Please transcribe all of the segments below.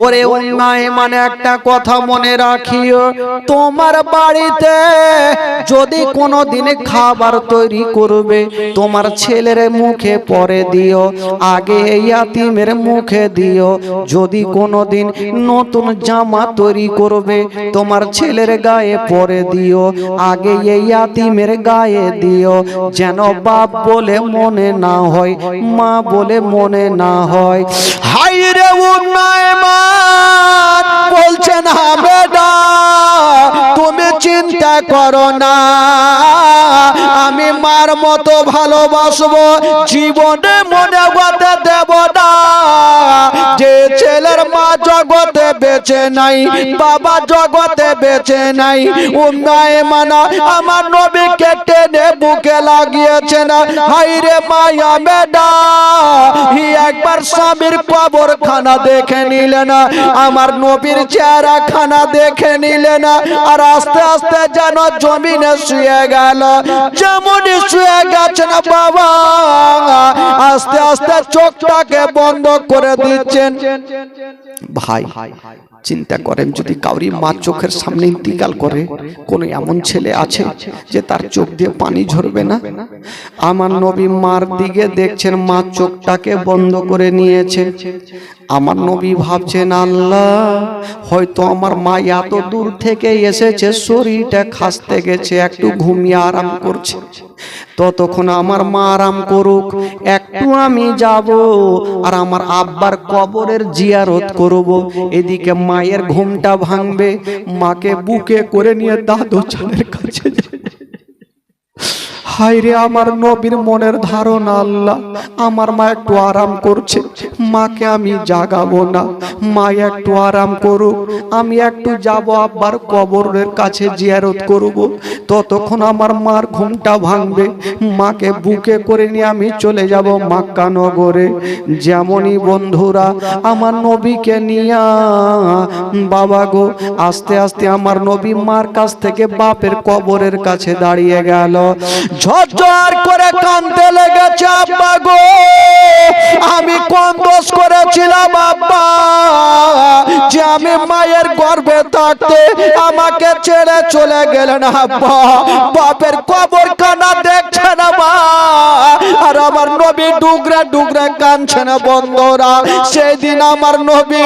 ওরে অন্যায় মানে একটা কথা মনে রাখিও, তোমার বাড়িতে যদি কোনো দিনে খাবার তৈরি করবে, তোমার ছেলের মুখে পরে দিও, আগে ইয়াতিমের মুখে দিও, যদি কোনো দিন নতুন জামা তৈরি করবে, তোমার ছেলের গায়ে পরে দিও, আগে ইয়াতিমের গায়ে দিও, যেন বাপ বলে মনে না হয়, মা বলে মনে না হয়। হাই রে উন্নয় মান বলছেন হাবেদা তুমি চিন্তা করো না। আমি মার মতো ভালোবাসবো, জীবনে মনে হতে দেব না। যে ছেলের মা জগতে বেঁচে নাই, বাবা জগতে বেঁচে নাই, উন্নয় মানা আমার নবীকে টেনে বুকে লাগিয়েছে না। হাই রে মায়া মেডা হি একবার স্বামীর কবর খানা দেখে নিলে আমার নবীর চেহারা খানা দেখে নিলে না, আর আস্তে আস্তে যেন জমিনে শুয়ে গেল। যেমনই শুয়ে গেছে না বাবা, আস্তে আস্তে চোখটাকে বন্ধ করে দিচ্ছেন। ভাই, চিন্তা করেন, যদি কাউরি মা চোখের সামনে ইন্তিকাল করে, কোন এমন ছেলে আছে যে তার চোখ দিয়ে পানি ঝরবে না? আমার নবী মার দিকে দেখছেন, মা চোখটাকে বন্ধ করে নিয়েছে। আমার নবী ভাবছেন, আল্লাহ, হয়তো আমার মা এত দূর থেকে এসেছে, শরীরটা খাসতে গেছে, একটু ঘুমিয়ে আরাম করছে। ততক্ষণ আমার মা আরাম করুক, একটু আমি যাব আর আমার আব্বার কবরের জিয়ারত করব এদিকে মায়ের ঘুমটা ভাঙবে, মাকে বুকে করে নিয়ে দাদু চালের কাছে। হায় রে আমার নবীর মনের ধারণা আল্লাহ। আমার মা একটু আরাম করছে। মাকে আমি জাগাবো না। মা একটু আরাম করুক। আমি একটু যাব আব্বার কবরের কাছে জিয়ারত করব। ততক্ষণ আমার মার ঘুমটা ভাঙবে। মাকে বুকে করে নিয়ে আমি চলে যাব মাক্কা নগরে। যেমনই বন্ধুরা, আমার নবীকে নিয়া, বাবা গো, আস্তে আস্তে আমার নবী মার কাছ থেকে বাপের কবরের কাছে দাঁড়িয়ে গেল। ঝরঝর করে কানতে লেগেছে আব্বা গো। আমি কম দোষ করেছিলাম আব্বা। যে আমি মায়ের গর্ভে থাকতে আমাকে ছেড়ে চলে গেলেন আব্বা। বাপের কবর কানা দেখছে না মা আর আমার নবী ডুগরে ডুগরে কানছে না বন্ধরা। সেই দিন আমার নবী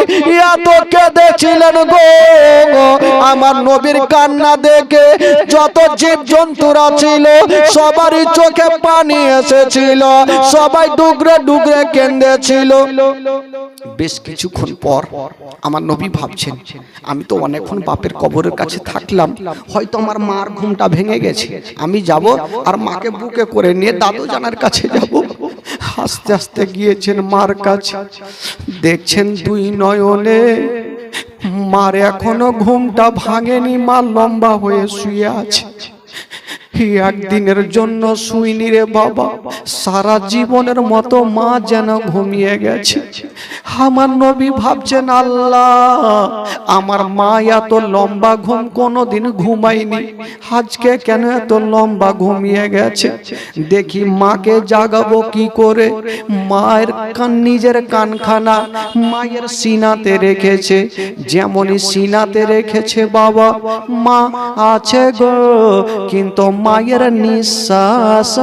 এত কেঁদেছিলেন গো। আমার নবীর কান্না দেখে যত জীব জন্তুরা ছিল, সবারই চোখে পানি এসেছিল। সবাই ডুগরে ডুগরে কেঁদেছিল। বেশ কিছুক্ষণ পর আমার নবী ভাবছেন। আমি তো অনেকক্ষণ বাপের কবরের কাছে থাকলাম। হয়তো আমার মার ঘুমটা ভেঙে গেছে। আমি যাব আর মাকে বুকে করে নিয়ে দাদু জানার কাছে যাব। আস্তে আস্তে গিয়েছেন মার কাছে। দেখছেন দুই নয়নে। মার এখনও ঘুমটা ভাঙেনি মা লম্বা হয়ে শুয়ে আছে। একদিনের জন্য শুইনি রে বাবা। সারা জীবনের মতো মা যেন ঘুমিয়ে গেছে। আমার নবী ভাবছেন, আল্লাহ, আমার মা এত লম্বা ঘুম, কোনোদিন ঘুমায়নি। আজকে কেন এত লম্বা ঘুমিয়ে গেছে? দেখি মাকে জাগাবো কি করে? মায়ের কান, নিজের কানখানা মায়ের সিনাতে রেখেছে। যেমনই সিনাতে রেখেছে বাবা, মা আছে গো, কিন্তু মায়ের নিঃশ্বাস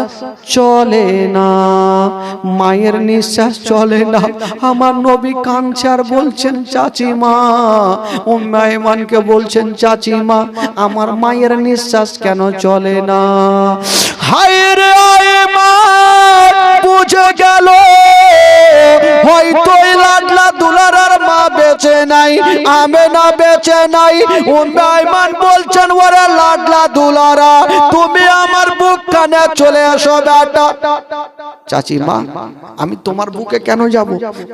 চলে না। মায়ের নিঃশ্বাস চলে না। আমার নবী কাঁদছে কাঞ্চার বলছেন চাচিমা। উম্মাইমানকে বলছেন চাচিমা আমার মায়ের নিঃশ্বাস কেন চলে না? হায় রে মা বুঝে গেল হয়তো লাডলা দুলারার মা বেঁচে নাই আমে না বেঁচে নাই। উন্নয়মান বলছেন, ওরে লাডলা দুলারা, তুমি আমার বুক কানে চলে এসো বেটা। চাচি মা, আমি তোমার বুকে কেন যাব?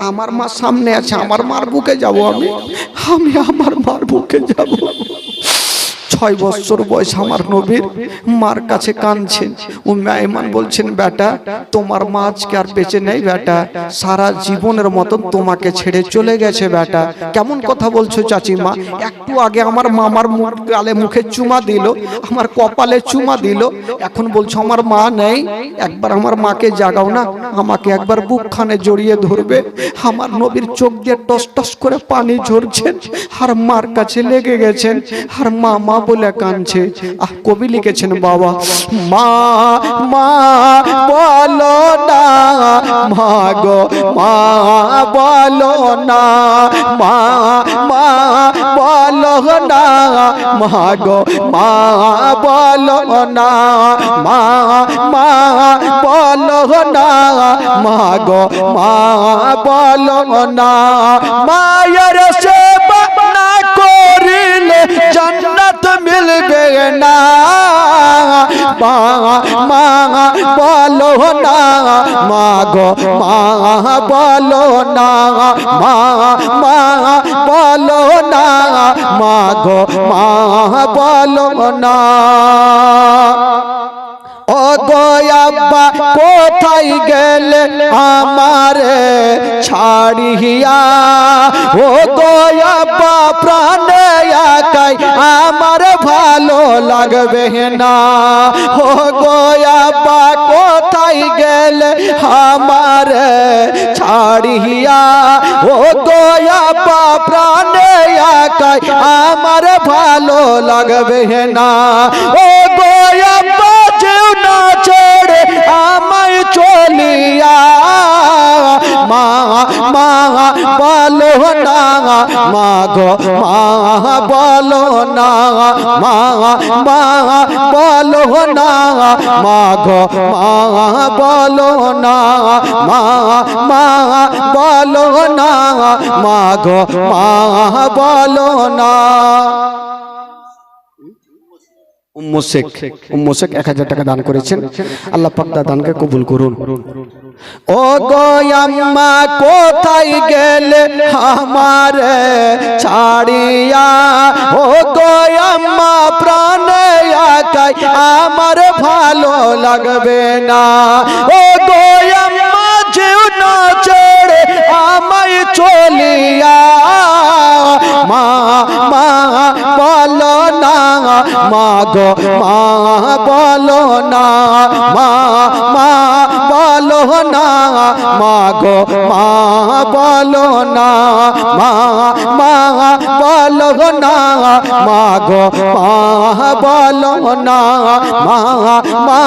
আমার মা সামনে আছে, আমার মার বুকে যাব আমি? আমি আমার মার বুকে যাব। ছয় বছর বয়স আমার নবীর মার কাছে কাঁদছেন ও মেহমান বলছেন, বেটা, তোমার মা আজকে আর বেঁচে নেই, বেটা। সারা জীবনের মতন তোমাকে ছেড়ে চলে গেছে, বেটা। কেমন কথা বলছো, চাচিমা? একটু আগে আমার মামার গালে মুখে চুমা দিল, আমার কপালে চুমা দিল। এখন বলছো, আমার মা নেই, একবার আমার মাকে জাগাও না, আমাকে একবার বুকখানে জড়িয়ে ধরবে। আমার নবীর চোখ দিয়ে টস টস করে পানি ঝরছেন আর মার কাছে লেগে গেছেন, আর মা মা বলে কাঁদছে আহ, কবি লিখেছেন, বাবা। মা মা, বলো না। মা গো, মা, বলো না। মা মা, বলো না। মা গো, মা, বলো না। মা মা, বলো না। মা গো, মা, বলো না। মায়ের সেবা করিলে জান্নাত মিলবে না। মা মা, বলো না। মা গো, মা, বলো না। মা মা, বলো না। মা গো, মা, বলো না। ও গোয়াব্বা কোথায় গেলে আমারে ছাড়িয়া? ও গোয়াব্বা প্রাণে একাই আমার ভালো লাগবে না। ও গোয়াব্বা কোথায় গেলে আমারে ছাড়িয়া? ও গোয়াব্বা প্রাণে একাই আমার ভালো লাগবে না। ও মা গো মা বলো না, মা মা বলো না মা গো মা বলো না, মা মা বলো না মা গো মা বলো না। উম্মু শেখ এক হাজার টাকা দান করেছেন। আল্লাহ পাক দানকে কবুল করুন। ও গো আম্মা, কোথায় গেলে আমার ছাড়িয়া? ও গো আম্মা, প্রাণে একাই আমার ভালো লাগবে না। ও গো আম্মা যেও না ছেড়ে আমায় চলিয়া। মা মা, বলো না। মা গো, মা, বলো না। মা মা, বলো না। মা গো, মা, বলো না। মা মা, বলো না। মা গো, মা, বলো না। মা মা,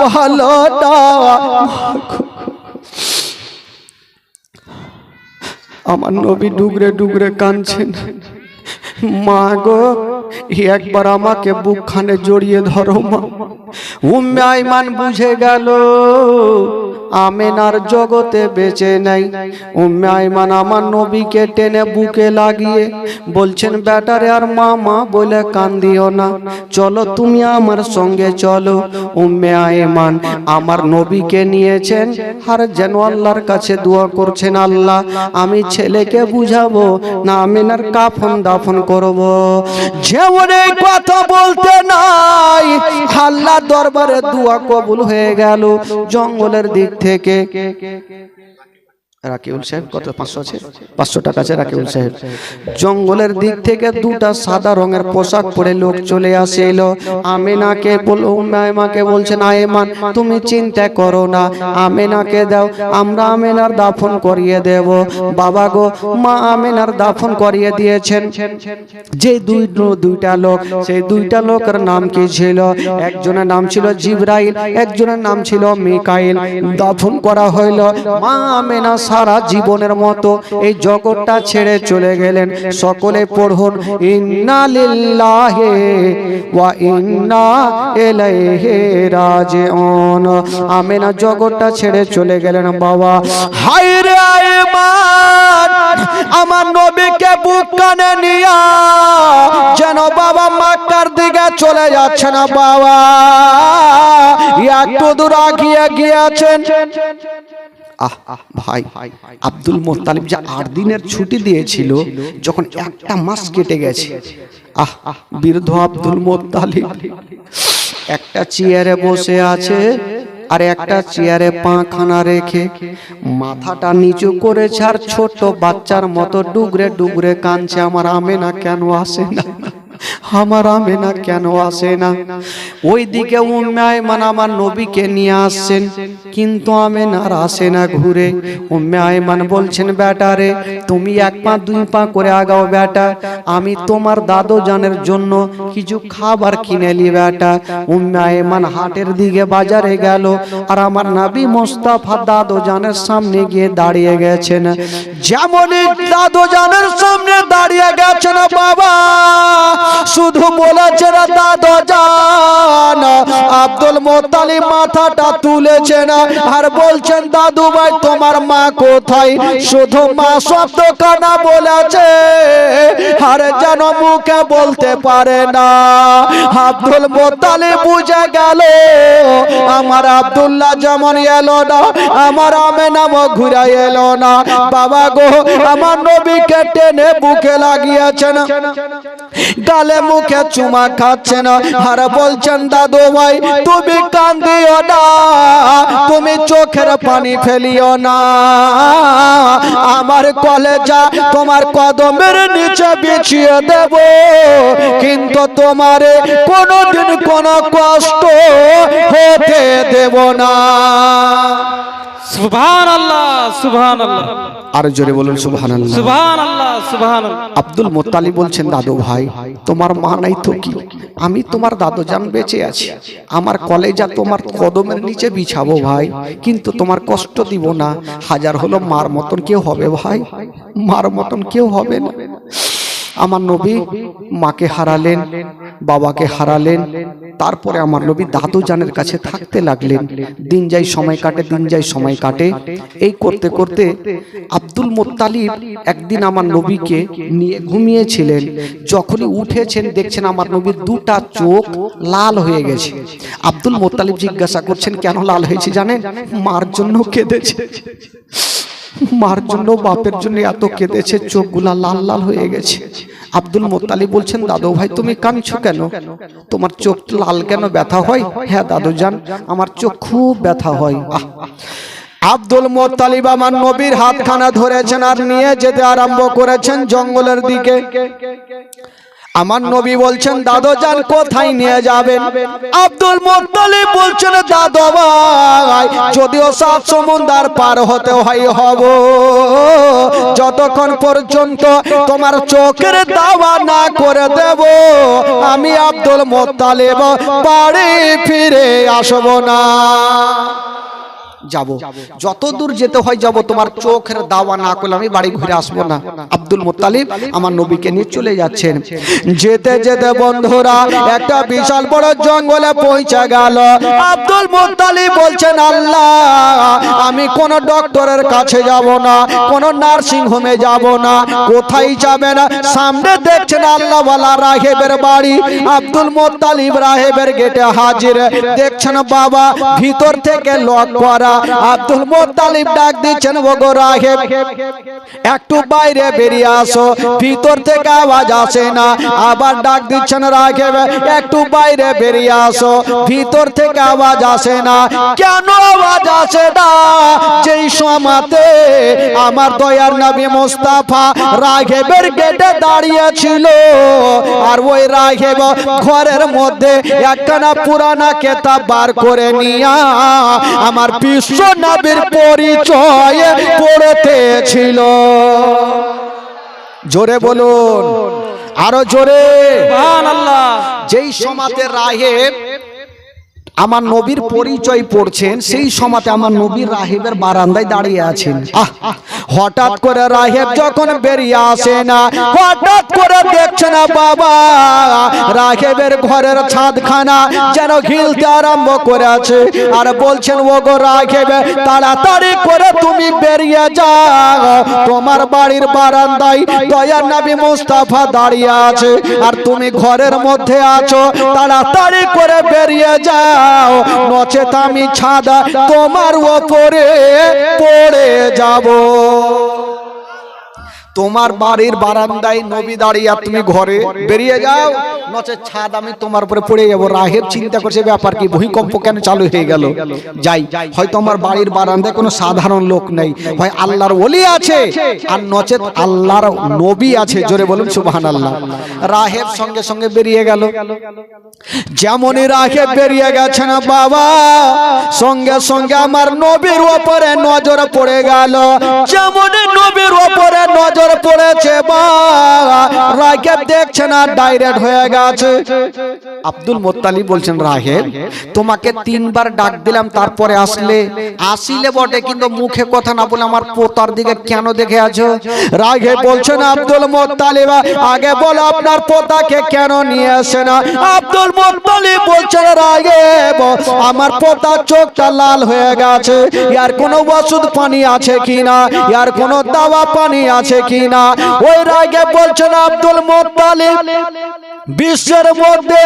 বলো না। আমার নবী ডুগরে ডুগরে কাঁদছেন। মা গো একবার আমাকে বুকখানে জড়িয়ে ধরো মা। উম্মে আইমান বুঝে গেল, আমেনার জগতে বেঁচে নাই। উম্মে আইমান আমার নবীকে টেনে বুকে লাগিয়ে বলছেন, ব্যাটারে আর মা মা বলে কান্দিও না। চলো তুমি আমার সঙ্গে চলো। উম্মে আইমান আমার নবীকে নিয়েছেন, আর যেন আল্লাহর কাছে দোয়া করছেন আল্লাহ, আমি ছেলেকে বুঝাবো না আমিনার কাফন দাফন করব। যেমন এই কথা বলতে নাই, আল্লাহ দরবারে দোয়া কবুল হয়ে গেল। জঙ্গলের দিক থেকে রাকিউল সাহেব কত পাঁচশো আছে? পাঁচশো টাকা আছে রাকিউল সাহেব। জঙ্গলের দিক থেকে দুটা সাদা রঙের পোশাক পরে লোক চলে আসে এলো। আমেনাকে বলল বলছেন আয়েমান তুমি চিন্তা করো না। আমেনাকে দাও আমরা আমেনার দাফন করিয়ে দেব। বাবা গো মা আমেনার দাফন করিয়ে দিয়েছেন। যে দুই দুইটা লোক সেই দুইটা লোকের নাম কি ছিল? একজনের নাম ছিল জিব্রাইল একজনের নাম ছিল মিকাইল। দাফন করা হইল মা আমেনা সারা জীবনের মতো এই জগৎটা ছেড়ে চলে গেলেন। সকলে পড়ুন, ইন্না লিল্লাহি ওয়া ইন্না ইলাইহি রাজিউন। আমেনা, জগৎটা ছেড়ে চলে গেলেন বাবা। হায় রে আয়মান আমার নবীকে বুক কানে নিয়া যেন বাবা মাক্কার দিকে চলে যাচ্ছে না বাবা। একটু দূর আগিয়ে গিয়েছেন। আহ, ভাই, আব্দুল মোত্তালিব যে আট দিনের ছুটি দিয়েছিল, যখন একটা মাস কেটে গেছে। আহ বৃদ্ধ আব্দুল মোত্তালিব। একটা চেয়ারে বসে আছে আর একটা চেয়ারে পাখানা রেখে মাথাটা নিচু করেছে আর ছোট বাচ্চার মতো ডুগরে ডুগরে কানছে আমার আমেনা কেন আসে না? আমার আমেনা কেন আসে না? ওই দিকে উম্মায় মানে আমার নবীকে নিয়ে আসছেন, কিন্তু আমেনার আসে না ঘুরে। উম্মে আয়মান বলছেন বেটারে তুমি এক পা, দুই পা করে আগাও বেটা। আমি তোমার দাদু জানের জন্য কিছু খাবার কিনে নি বেটা। উম্মে আয়মান হাটের দিকে বাজারে গেল, আর আমার নাবি মোস্তাফা দাদু জানের সামনে গিয়ে দাঁড়িয়ে গেছেন। যেমনই দাদু জানের সামনে দাঁড়িয়ে গেছেন, বাবা শুধু বলেছেন দাদু জান আব্দুল মোত্তালিব মাথাটা তুলেছেন আর বলছেন, দাদু ভাই, তোমার মা কোথায়? শুধু মা শব্দ কানা বলেছে, আর যেন মুখে বলতে পারে না। আব্দুল মোত্তালিব বুঝে গেল, আমার আব্দুল্লাহ যেমন এলো না, আমার আমেনাম ঘুরে এলো না। বাবা গো, আমার নবীকে টেনে বুকে লাগিয়েছেন। গালে মুখে চুমা খাচ্ছেন। আর বলছেন, দাদু ভাই, তুমি কান্দিও না, তুমি চোখের পানি ফেলিও না। আমার কলেজা তোমার কদমের নিচে বিছিয়ে দেব, কিন্তু তোমারে কোনোদিন কোনো কষ্ট হতে দেব না। সুবহান আল্লাহ সুবহান আল্লাহ আর জোরে বলুন সুবহান আল্লাহ সুবহান আল্লাহ আব্দুল মোত্তালিব বলছেন দাদু ভাই তোমার মা নাই তো কি? আমি তোমার দাদু জান বেঁচে আছি। আমার কলেজা তোমার কদমের নিচে বিছাবো ভাই। কিন্তু তোমার কষ্ট দিব না। হাজার হলো মার মতন কেউ হবে ভাই। মার মতন কেউ হবে না। আমার নবী মাকে হারালেন, বাবাকে হারালেন, তারপরে আমার নবী দাদু জানের কাছে থাকতে লাগলেন। দিন যাই সময় কাটে, দিন যাই সময় কাটে। এই করতে করতে আব্দুল মোত্তালিব একদিন আমার নবীকে নিয়ে ঘুমিয়েছিলেন। যখনই উঠেছেন, দেখছেন আমার নবীর দুটা চোখ লাল হয়ে গেছে। আব্দুল মোত্তালিব জিজ্ঞাসা করছেন, কেন লাল হয়েছে জানেন? মার জন্য কেঁদেছে। মার জন্য, বাপের জন্য এত কেঁদেছে, চোখগুলা লাল লাল হয়ে গেছে। আব্দুল মোত্তালিব বলছেন, দাদু ভাই, তুমি কাঁদছো কেন? তোমার চোখ লাল কেন? ব্যথা হয়? হ্যাঁ দাদু জান, আমার চোখ খুব ব্যথা হয়। আব্দুল মোত্তালিব আমার নবীর হাতখানা ধরেছেন আর নিয়ে যেতে আরম্ভ করেছেন জঙ্গলের দিকে। আমার নবী বলছেন দাদো যান কোথায় নিয়ে যাবেন? আব্দুল মোত্তালিব বলছেন দাদো ভাই যদিও সাত সমুদ্র পার হতে হয় হব। যতক্ষণ পর্যন্ত তোমার চোখের দাওয়া না করে দেব আমি আব্দুল মোত্তালিব বাড়ি ফিরে আসব না। যাব। যত দূর যেতে হয় যাব তোমার চোখের দাওয়া না করলে আমি বাড়ি ঘুরে আসব না। আব্দুল মোত্তালিব আমার নবীকে নিয়ে চলে যাচ্ছেন। যেতে যেতে বন্ধুরা একটা বিশাল বড় জঙ্গলে পৌঁছে গেল। আব্দুল মোত্তালিব বলছেন আল্লাহ আমি কোন ডক্টরের কাছে যাব না কোন নার্সিং হোমে যাব না। কোথায় যাবে না? সামনে দেখছেন আল্লাহ ওয়ালা রাহেবের বাড়ি। আব্দুল মোত্তালিব রাহেবের গেটে হাজির। দেখছেন বাবা ভিতর থেকে লক করা। আব্দুল মোত্তালিব ডাক দিচ্ছেন, ওগো রাহেব, একটু বাইরে বেরিয়ে আসো, ভিতর থেকে আওয়াজ আসে না। আবার ডাক দিচ্ছেন, রাহেব, একটু বাইরে বেরিয়ে আসো, ভিতর থেকে আওয়াজ আসে না। কেন আওয়াজ আসে না? যেই সমাতে আমার দয়ার নবী মোস্তাফা রাঘেবের গেটে দাঁড়িয়ে ছিল আর ওই রাঘেব ঘরের মধ্যে একখানা পুরানা কেতাব বার করে নিয়া আমার বিশ্ব নবীর পরিচয় পড়তেছিল। জোরে বলুন। আরও জোরে। যেই সমাতে রাহেব আমার নবীর পরিচয় পড়ছেন সেই সমাতে আমার নবীর রাহেবের বারান্দায় দাঁড়িয়ে আছেন। আহ, হঠাৎ করে রাহেব যখন বেরিয়ে আসে না হঠাৎ করে দেখছে না বাবা রাহেবের ঘরের ছাদখানা যেন ঘিলতে আরম্ভ করে আছে। আর বলছেন ও গো রাহেব তাড়াতাড়ি করে তুমি বেরিয়ে যাও। তোমার বাড়ির বারান্দায় দয়ার নবী মুস্তাফা দাঁড়িয়ে আছে। আর তুমি ঘরের মধ্যে আছো। তাড়াতাড়ি করে বেরিয়ে যাও। যাও নচেত আমি ছাদা তোমার ওপরে পড়ে যাব। তোমার বাড়ির বারান্দায় নবী দাঁড়িয়ে তুমি ঘরে বেরিয়ে যাও নচে ছাদ আমি তোমার উপরে পড়ে যাব। রাহেব চিন্তা করছে ব্যাপার কি ভূমিকম্প কেন চালু হয়ে গেল? যাই হয়তো আমার বাড়ির বারান্দায় কোনো সাধারণ লোক নেই হয় আল্লাহর ওলি আছে আর নচেত আল্লাহর নবী আছে জোরে বলুন সুবহান আল্লাহ রাহেব সঙ্গে সঙ্গে বেরিয়ে গেল। যেমনই রাহেব বেরিয়ে গেছে না বাবা সঙ্গে সঙ্গে আমার নবীর ওপরে নজর পড়ে গেল। যেমনই নবীর ওপরে নজর পড়েছে বা। রাহেব দেখছে না ডাইরেক্ট হয়ে গেছে। আব্দুল মোত্তালিব বলছেন রাহেব তোমাকে তিনবার ডাক দিলাম, তারপরে আসলে। আসিলে বটে, কিন্তু মুখে কথা না বলে আমার পোতার দিকে কেন দেখে আছো? রাগে বলছেন, আব্দুল মোত্তালিব আগে বলো আপনার পোতাকে কেন নিয়ে আসে না? আব্দুল মোত্তালিব বলছেন, রাগে আমার পোতার চোখটা লাল হয়ে গেছে। ইয়ার কোনো ওষুধ পানি আছে কিনা? ইয়ার কোনো দাওয়া পানি আছে কিনা ওই রাগে বলছেন আব্দুল মোত্তালিব। বিশ্বের মধ্যে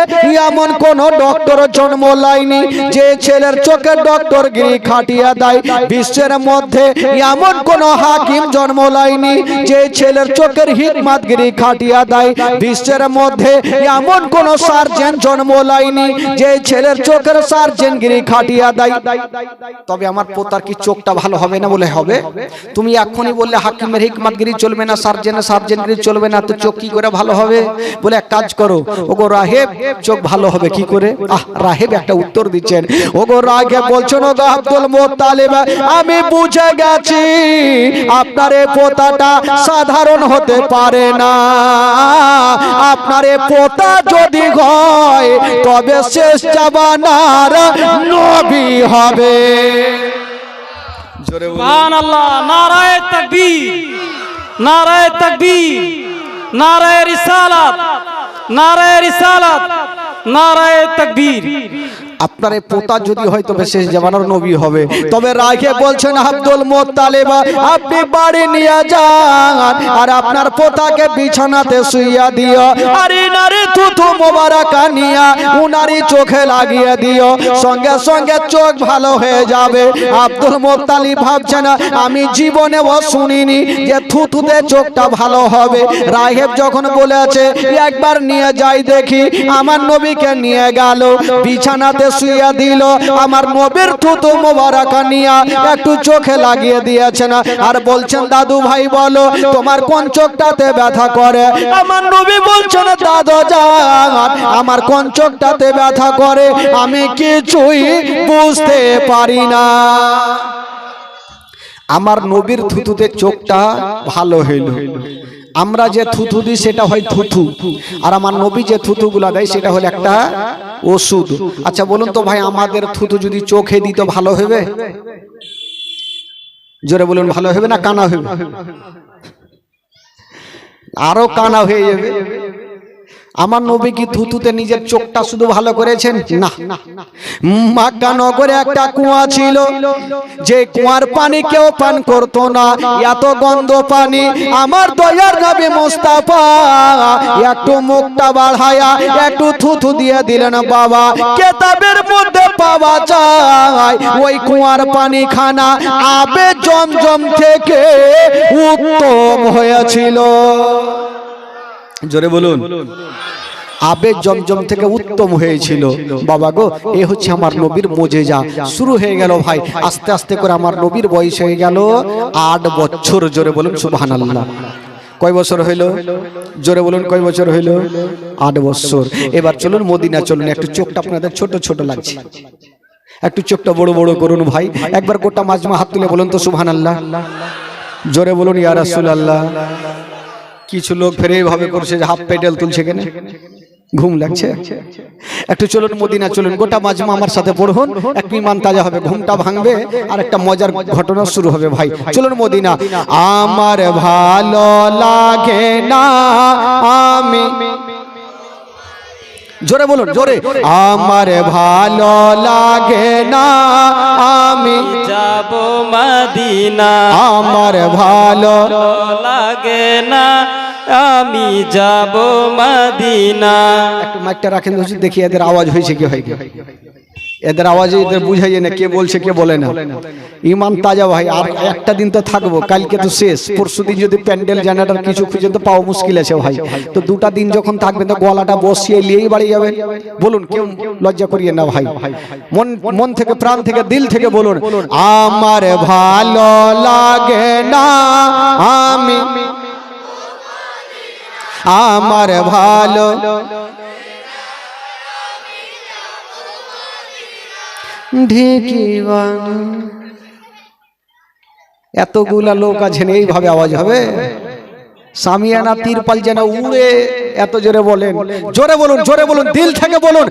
এমন কোন ডক্টর জন্ম লাইনি, যে ছেলের চোখের ডক্টর গিরি খাটিয়া দেয়। বিশ্বের মধ্যে এমন কোন হাকিম জন্ম লাইনি, যে ছেলের চোখের হিকমাত গিরি খাটিয়া দেয়। বিশ্বের মধ্যে এমন কোন সার্জেন জন্ম লাইনি, যে ছেলের চোখের সার্জেন গিরি খাটিয়া দেয়। তবে আমার পোতার কি চোখটা ভালো হবে না বলে হবে? তুমি এখনই বললে হাকিমের হিকমাত গিরি চলবে না, সার্জেন গিরি চলবে না, তো চোখ কি করে ভালো হবে? বলে এক কাজ করো, ওগো রাহেব, চোখ ভালো হবে কি করে? আহ, রাহেব একটা উত্তর দিচ্ছেন, ওগো রাহেব বলছেন ওগো আব্দুল আমি বুঝে গেছি, আপনার এ পোতাটা সাধারণ হতে পারে না। আপনার এ পোতা যদি হয়, তবে শেষ জামানার নবী হবে। জোরে বলুন। সুবহান আল্লাহ নারায়ে তাকবীর। নারায়ে তাকবীর নারায়ে রিসালাত নারায়ে রিসালাত নারায়ে তাকবীর আপনার এই পোতা যদি হয় তবে শেষ জামানার নবী হবে। তবে রাখে বলছেন আব্দুল মোত্তালেব আপনি বাড়ি নিয়ে যান। আর আপনার পোতাকে বিছানাতে শুইয়া দিও। আর ইনারি থুথু মোবারকা নিয়া উনারি চোখে লাগিয়ে দিও। সঙ্গে সঙ্গে চোখ ভালো হয়ে যাবে। আব্দুল মোত্তালিব ভাবছেন আমি জীবনে ও শুনিনি যে থুথুতে চোখটা ভালো হবে। রাহেব যখন বলেছে একবার নিয়ে যাই দেখি আমার নবীকে নিয়ে গেল। বিছানাতে শুইয়া দিল। আমার নবীর থুতু মোবারকা নিয়া একটু চোখে লাগিয়ে দিয়েছেন। আর বলছেন, দাদু ভাই, বলো, তোমার কোন চোখটাতে ব্যথা করে? আমার নবী বলছেন, দাদু, যান, আমার কোন চোখটাতে ব্যথা করে? আমি কিছুই বুঝতে পারি না। আমার নবীর থুতুতে চোখটা ভালো হইল। আমরা যে থুথু দিই সেটা হয় থুথু। আর আমার নবী যে থুথুগুলা দেয় সেটা হলো একটা ওষুধ। আচ্ছা বলুন তো ভাই আমাদের থুথু যদি চোখে দিত ভালো হবে? জোরে বলুন ভালো হবে না কানা হবে? আরও কানা হয়ে যাবে। আমার নবী কি থুতুতে নিজের চোখটা শুধু ভালো করেছেন? না। মাক্কা নগরে একটা কুয়া ছিল। যে কুয়ার পানি কেউ পান করতো না। এত গন্ধ পানি। আমার দয়ার নবী মুস্তাফা। একটু মুখটা বাড়ায়া একটু থুথু দিয়ে দিলেন বাবা। কেতাবের মধ্যে পাওয়া যায় ওই কুয়ার পানি খানা আবে জমজম থেকে উত্তম হয়েছিল। জোরে বলুন। আবেগ জমজম থেকে উত্তম হয়েছিল। বাবা গো, এ হচ্ছে আমার নবীর মোজেজা। শুরু হয়ে গেল ভাই, আস্তে আস্তে করে আমার নবীর বয়স হয়ে গেল আট বছর। জোরে বলুন, সুবহানাল্লাহ। কয় বছর হইল? জোরে বলুন, কয় বছর হইল? আট বছর। এবার চলুন, মদিনা চলুন। একটু চোখটা আপনাদের ছোট ছোট লাগছে। একটু চোখটা বড় বড় করুন ভাই। একবার গোটা মাজমা হাত তুলে বলুন তো, সুবহানাল্লাহ। জোরে বলুন, ইয়া রাসূলুল্লাহ। কিছু লোক ফের এইভাবে করছে যে হাফ পেডেল তুলছে কেন ঘুম লাগছে। একটু চলুন মদিনা চলুন। গোটা মাজমা আমার সাথে পড়ুন। একটু ইমান তাজা হবে ঘুমটা ভাঙবে। আর একটা মজার ঘটনা শুরু হবে ভাই। চলুন মদিনা। আমার ভালো লাগে না আমি জোরে বলুন জোরে। আমার ভালো লাগে না আমি যাব মদিনা। আমার ভালো লাগে না আমি যাব মদিনা। একটু মাইকটা রাখেন তো দেখি এদের আওয়াজ হয়েছে কি হয় এদের আওয়াজে এদের বুঝাইয়ে না, কে বলছে, কে বলে না। ইমান তাজা ভাই, আর একটা দিন তো থাকব, কালকে তো শেষ। পরশু দিন যদি প্যান্ডেল জেনারেটর কিছু খুঁজে তো পাওয়া মুশকিল আছে ভাই। তো দুটা দিন যখন থাকবে, তো গলাটা বসিয়ে নিয়েই বাড়ি যাবেন। বলুন, কেউ লজ্জা করিয়ে না ভাই। মন মন থেকে, প্রাণ থেকে, দিল থেকে বলুন, আমার ভালো লাগে না, আমি আমার ভালো। এতগুলা লোক আছেন, এইভাবে আওয়াজ হবে? সামিয়ানা তিরপাল যেন উড়ে, এত জোরে বলেন। জোরে বলুন জোরে বলুন, দিল থেকে বলুন।